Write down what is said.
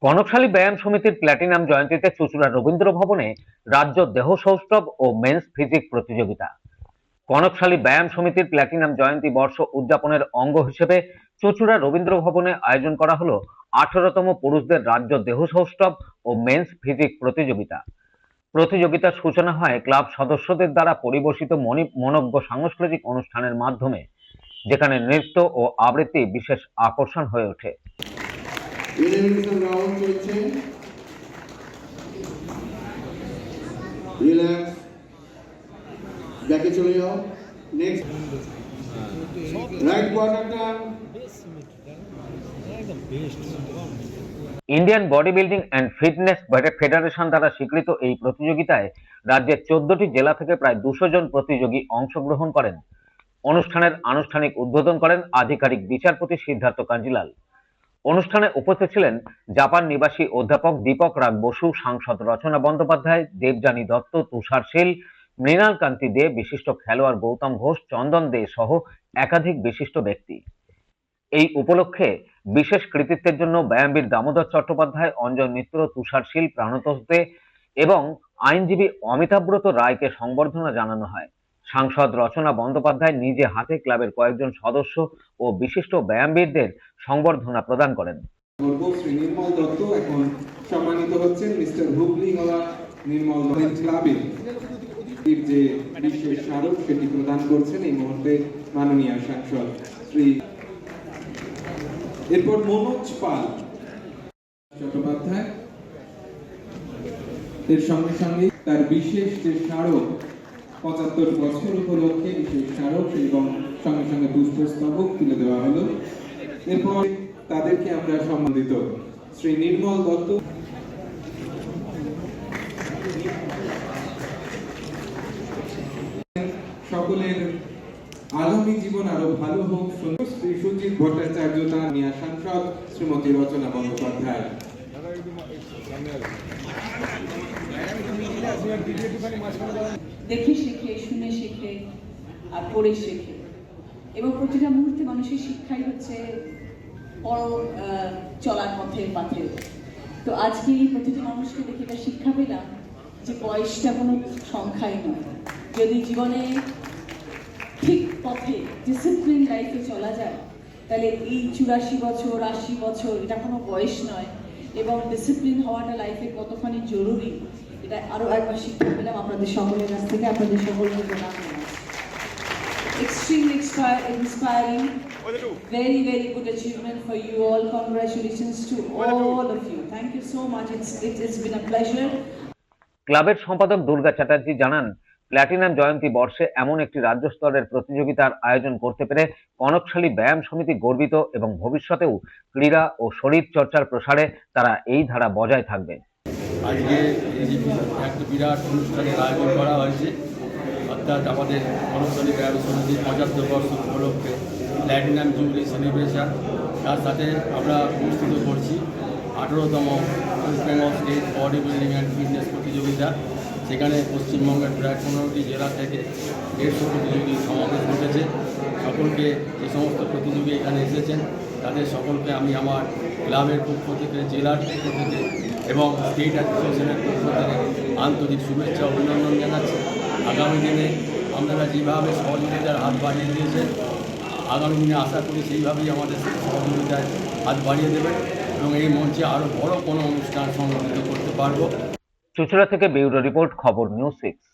কনকশালী ব্যায়াম সমিতির প্ল্যাটিনাম জয়ন্তীতে চুচুড়া রবীন্দ্র ভবনে রাজ্য দেহ সৌষ্ঠব ও মেন্স ফিজিক প্রতিযোগিতা। কনকশালী ব্যায়াম সমিতির প্ল্যাটিনাম জয়ন্তী বর্ষ উদযাপনের অঙ্গ হিসেবে চুচুড়া রবীন্দ্র ভবনে আয়োজন করা হলো আঠারোতম পুরুষদের রাজ্য দেহ সৌষ্ঠব ও মেন্স ফিজিক প্রতিযোগিতা। প্রতিযোগিতার সূচনা হয় ক্লাব সদস্যদের দ্বারা পরিবেশিত মনি- মনোজ্ঞ সাংস্কৃতিক অনুষ্ঠানের মাধ্যমে, যেখানে নৃত্য ও আবৃত্তি বিশেষ আকর্ষণ হয়ে ওঠে। এলিমিনেশন রাউন্ড চলছে রিল্যাক্স ব্যাকে চলে যাও next right কোয়ার্টারটা Indian body building and fitness federation দ্বারা স্বীকৃত এই প্রতিযোগিতায় রাজ্যের চোদ্দটি জেলা থেকে প্রায় দুশো জন প্রতিযোগী অংশগ্রহণ করেন। অনুষ্ঠানের আনুষ্ঠানিক উদ্বোধন করেন আধিকারিক বিচারপতি সিদ্ধার্থ কাঞ্জিলাল। অনুষ্ঠানে উপস্থিত ছিলেন জাপান নিবাসী অধ্যাপক দীপক রাগ বসু, সাংসদ রচনা বন্দ্যোপাধ্যায়, দেবযানী দত্ত, তুষার শীল মৃণাল কান্তি দে, বিশিষ্ট খেলোয়াড় গৌতম ঘোষ, চন্দন দে সহ একাধিক বিশিষ্ট ব্যক্তি। এই উপলক্ষে বিশেষ কৃতিত্বের জন্য ব্যায়ামবীর দামোদর চট্টোপাধ্যায় অঞ্জন মিত্র, তুষার শীল প্রাণতোষ দে এবং আইনজীবী অমিতাব্রত রায়কে সংবর্ধনা জানানো হয়। সাংসদ রচনা বন্দ্যোপাধ্যায় নিজে হাতে ক্লাবের কয়েকজন সদস্য ও বিশিষ্ট ব্যায়ামবীরদের সংবর্ধনা প্রদান করেন। সম্মানিত হচ্ছেন মিস্টার নির্মল ক্লাবে। যে স্মারক, সেটি প্রদান করছেন এই মুহূর্তে মাননীয় সাংসদ শ্রী এরপর মনোজ পাল চট্টোপাধ্যায়। এর সঙ্গে সঙ্গে তার বিশেষ যে স্মারক পঁচাত্তর বছর উপলক্ষে বিশেষ স্মারক এবং সঙ্গে সঙ্গে পুষ্পস্তবক তুলে দেওয়া হলো। এরপর তাদেরকে আমরা সম্মানিত শ্রী নির্মল দত্ত। সকলের আগামী জীবন আরও ভালো হোক। শ্রী সুজিত ভট্টাচার্য তার নিয়া সাংসদ শ্রীমতী রচনা বন্দ্যোপাধ্যায়। দেখে শেখে, শুনে শেখে আর পড়ে শেখে। এবং প্রতিটা মুহূর্তে মানুষের শিক্ষাই হচ্ছে পর চলার পথের পাথে তো আজকে এই প্রতিটি মানুষকে দেখে এটা শিক্ষা পেলাম যে বয়সটা কোনো সংখ্যাই নয়। যদি জীবনে ঠিক পথে ডিসিপ্লিন লাইফে চলা যায়, তাহলে এই চুরাশি বছর, আশি বছর এটা কোনো বয়স নয়। এবং ডিসিপ্লিন হওয়াটা লাইফে কতখানি জরুরি এটা আরও একবার শিক্ষা পেলাম আপনাদের সকলের কাছ থেকে আপনাদের সকলকে Extremely inspiring, very, very good achievement for you all. Congratulations to all of you. Thank you so much. It's, it, it's been a pleasure. ক্লাবের সম্পাদক দুর্গা চ্যাটার্জি জানান প্ল্যাটিনাম জয়ন্তী বর্ষে এমন একটি রাজ্য স্তরের প্রতিযোগিতার আয়োজন করতে পেরে কনকশালী ব্যায়াম সমিতি গর্বিত এবং ভবিষ্যতেও ক্রীড়া ও শরীর চর্চার প্রসারে তারা এই ধারা বজায় থাকবে আজকে এই যে একটা বিরাট অনুষ্ঠানের আয়োজন করা হয়েছে। অর্থাৎ আমাদের কর্মচারী ব্যায়াম সমিতির পঁচাত্তর বর্ষ উপলক্ষে প্ল্যাটিনাম জুবলি সেলিব্রেশন, তার সাথে আমরা অনুষ্ঠিত করছি আঠেরোতম West Bengal state body building and fitness প্রতিযোগিতা। সেখানে পশ্চিমবঙ্গের প্রায় পনেরোটি জেলা থেকে দেড়শো প্রতিযোগী সমাবেশ ঘটেছে। সকলকে যে সমস্ত প্রতিযোগী এখানে এসেছেন, তাদের সকলকে আমি আমার ক্লাবের পক্ষ থেকে, জেলার পক্ষ থেকে এবং স্টেট অ্যাসোসিয়েশনের পক্ষ থেকে আন্তরিক শুভেচ্ছা অভিনন্দন জানাচ্ছি। আগামী দিনে আপনারা যেভাবে সহযোগিতার হাত বাড়িয়ে দিয়েছেন, আগামী দিনে আশা করি সেইভাবেই আমাদের সহযোগিতায় হাত বাড়িয়ে দেবেন এবং এই মঞ্চে আরও বড় কোনো অনুষ্ঠান সংগঠিত করতে পারব। চুচুড়া থেকে বিউরো রিপোর্ট, খবর নিউজ সিক্স।